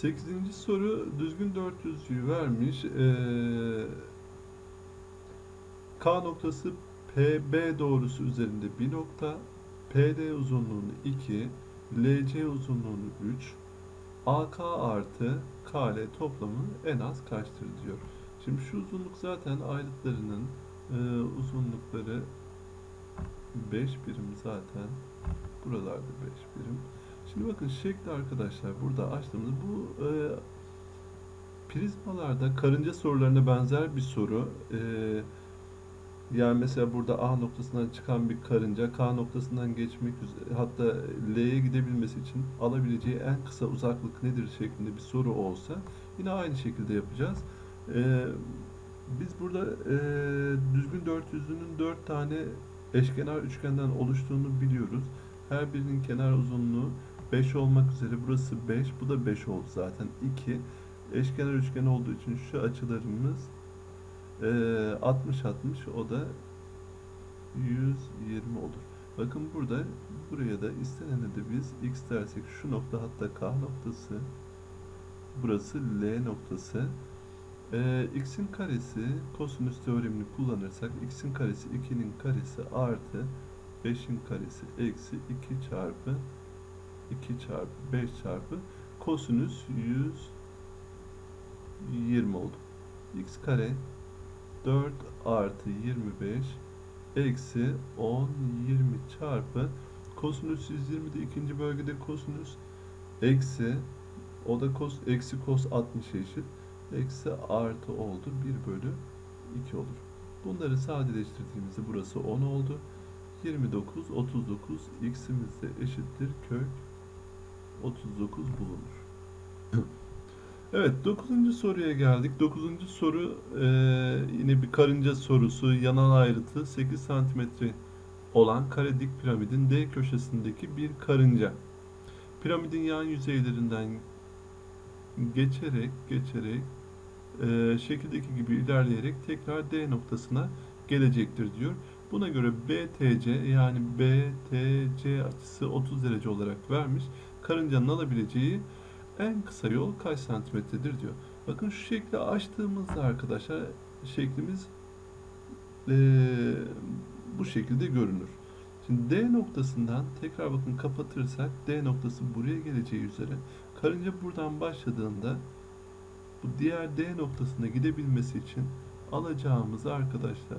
Sekizinci soru düzgün 400'lüğü vermiş. Ee, K noktası PB doğrusu üzerinde bir nokta. PD uzunluğunu 2, LC uzunluğunu 3, AK artı KL toplamı en az kaçtır diyor. Şimdi şu uzunluk zaten ayrıtlarının e, uzunlukları 5 birim zaten. Buralarda 5 birim. Şimdi bakın şekli arkadaşlar burada açtığımızda bu e, prizmalarda karınca sorularına benzer bir soru. E, yani mesela burada A noktasından çıkan bir karınca K noktasından geçmek üzere hatta L'ye gidebilmesi için alabileceği en kısa uzaklık nedir şeklinde bir soru olsa yine aynı şekilde yapacağız. E, biz burada e, düzgün 400'ünün 4 tane eşkenar üçgenden oluştuğunu biliyoruz. Her birinin kenar uzunluğu 5 olmak üzere burası 5, bu da 5 oldu zaten 2. Eşkenar üçgen olduğu için şu açılarımız 60 60 o da 120 olur. Bakın burada buraya da istenene de biz x dersek şu nokta hatta k noktası burası L noktası ee, x'in karesi kosinüs teoremini kullanırsak x'in karesi 2'nin karesi artı 5'in karesi eksi 2 çarpı 2 çarpı 5 çarpı kosinüs 120 oldu. x kare 4 artı 25 eksi 10 20 çarpı kosinüs 120'de ikinci bölgede kosinüs eksi o da kos eksi kos 60'a eşit eksi artı oldu 1 bölü 2 olur. Bunları sadeleştirdiğimizde burası 10 oldu. 29 39 x'imiz de eşittir kök 39 bulunur. Evet 9. soruya geldik. 9. soru e, yine bir karınca sorusu. Yanal ayrıtı 8 santimetre olan kare dik piramidin D köşesindeki bir karınca. Piramidin yan yüzeylerinden geçerek geçerek e, şekildeki gibi ilerleyerek tekrar D noktasına gelecektir diyor. Buna göre BTC yani BTC açısı 30 derece olarak vermiş. Karıncanın alabileceği en kısa yol kaç santimetredir diyor. Bakın şu şekli açtığımızda arkadaşlar şeklimiz eee, bu şekilde görünür. Şimdi D noktasından tekrar bakın kapatırsak D noktası buraya geleceği üzere karınca buradan başladığında bu diğer D noktasına gidebilmesi için alacağımız arkadaşlar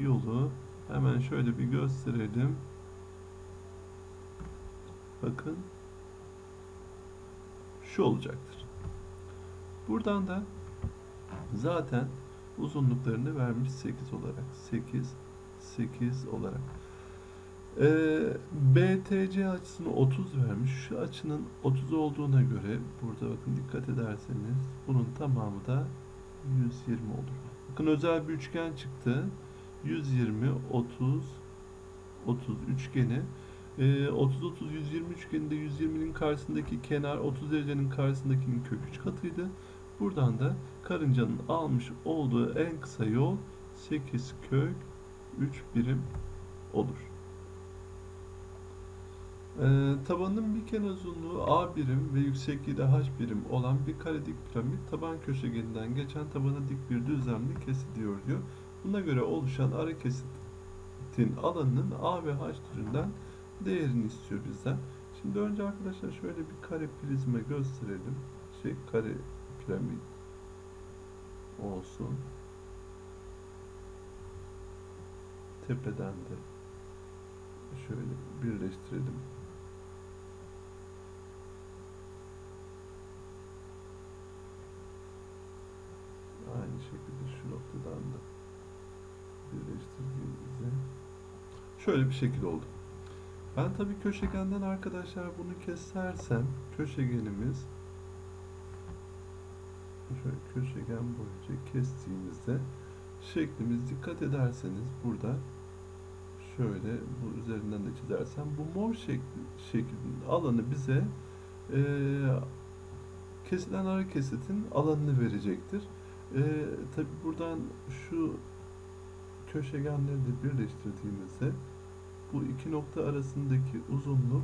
yolu hemen şöyle bir gösterelim. Bakın şu olacaktır. Buradan da zaten uzunluklarını vermiş 8 olarak. 8 8 olarak. Ee, BTC açısını 30 vermiş. Şu açının 30 olduğuna göre burada bakın dikkat ederseniz bunun tamamı da 120 olur. Bakın özel bir üçgen çıktı. 120 30 30 üçgeni ee, 30 30 120 üçgeninde 120'nin karşısındaki kenar 30 derecenin karşısındakinin kök 3 katıydı. Buradan da karıncanın almış olduğu en kısa yol 8 kök 3 birim olur. Ee, tabanın bir kenar uzunluğu A birim ve yüksekliği de H birim olan bir kare dik piramit taban köşegeninden geçen tabana dik bir düzlemli kesiliyor diyor. Buna göre oluşan ara kesitin alanının A ve H türünden değerini istiyor bizden. Şimdi önce arkadaşlar şöyle bir kare prizma gösterelim. Şey kare piramit olsun. Tepeden de şöyle birleştirelim. Aynı şekilde şu noktadan da birleştirdiğimizde şöyle bir şekil oldu. Ben tabii köşegenden arkadaşlar bunu kesersem köşegenimiz şöyle köşegen boyunca kestiğimizde şeklimiz dikkat ederseniz burada şöyle bu üzerinden de çizersem bu mor şekli, şeklinin alanı bize eee kesilen ara kesitin alanını verecektir. Eee tabi buradan şu köşegenleri de birleştirdiğimizde bu iki nokta arasındaki uzunluk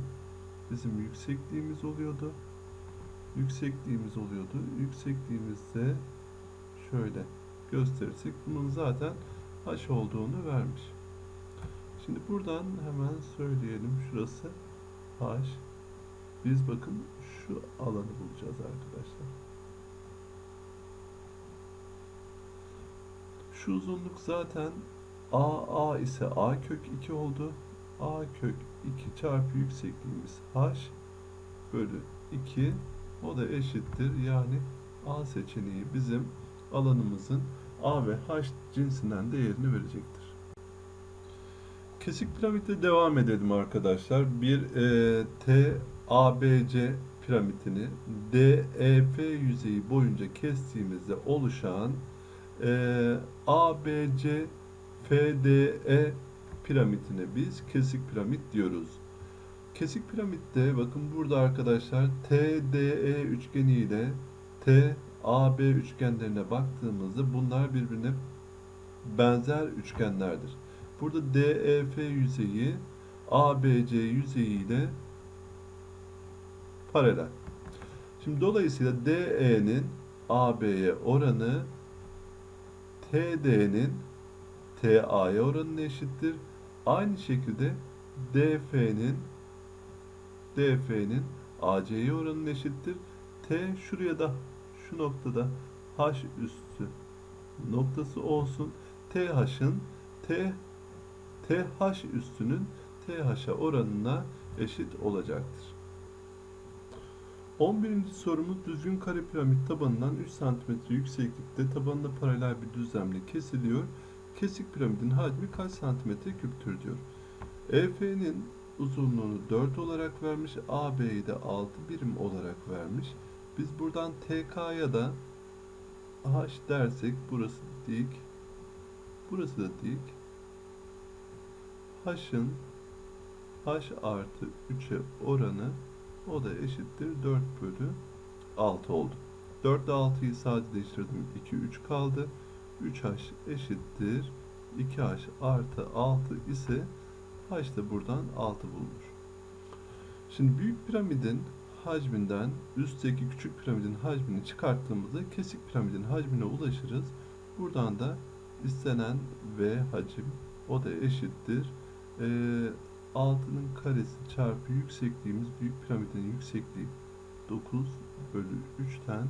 bizim yüksekliğimiz oluyordu. yüksekliğimiz oluyordu. Yüksekliğimizde şöyle gösterirsek bunun zaten h olduğunu vermiş. Şimdi buradan hemen söyleyelim. Şurası h. Biz bakın şu alanı bulacağız arkadaşlar. Şu uzunluk zaten a a ise a kök 2 oldu. A kök 2 çarpı yüksekliğimiz h bölü 2 o da eşittir. Yani a seçeneği bizim alanımızın a ve h cinsinden değerini verecektir. Kesik piramitle devam edelim arkadaşlar. Bir e, T ABC piramitini DEF yüzeyi boyunca kestiğimizde oluşan e, ABC FDE piramitine biz kesik piramit diyoruz. Kesik piramitte bakın burada arkadaşlar TDE üçgeni ile TAB üçgenlerine baktığımızda bunlar birbirine benzer üçgenlerdir. Burada DEF yüzeyi ABC yüzeyi ile paralel. Şimdi dolayısıyla DE'nin AB'ye oranı TD'nin TA'ya oranına eşittir. Aynı şekilde DF'nin DF'nin AC'ye oranına eşittir. T şuraya da şu noktada H üstü noktası olsun. TH'ın T TH üstünün TH'a oranına eşit olacaktır. 11. sorumuz düzgün kare piramit tabanından 3 cm yükseklikte tabanına paralel bir düzlemle kesiliyor. Kesik piramidin hacmi kaç santimetre küptür diyor. EF'nin uzunluğunu 4 olarak vermiş, AB'yi de 6 birim olarak vermiş. Biz buradan TK'ya da H dersek burası dik, burası da dik. H'ın H artı 3'e oranı o da eşittir 4 bölü 6 oldu. 4 ile 6'yı sadeleştirdim. 2, 3 kaldı. 3H eşittir. 2H artı 6 ise H da buradan 6 bulunur. Şimdi büyük piramidin hacminden üstteki küçük piramidin hacmini çıkarttığımızda kesik piramidin hacmine ulaşırız. Buradan da istenen V hacim o da eşittir. Ee, 6'nın karesi çarpı yüksekliğimiz büyük piramidin yüksekliği 9 bölü 3'ten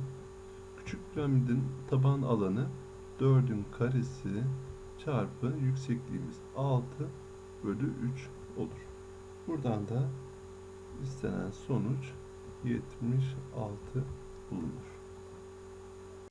küçük piramidin taban alanı 4'ün karesi çarpı yüksekliğimiz 6 bölü 3 olur. Buradan da istenen sonuç 76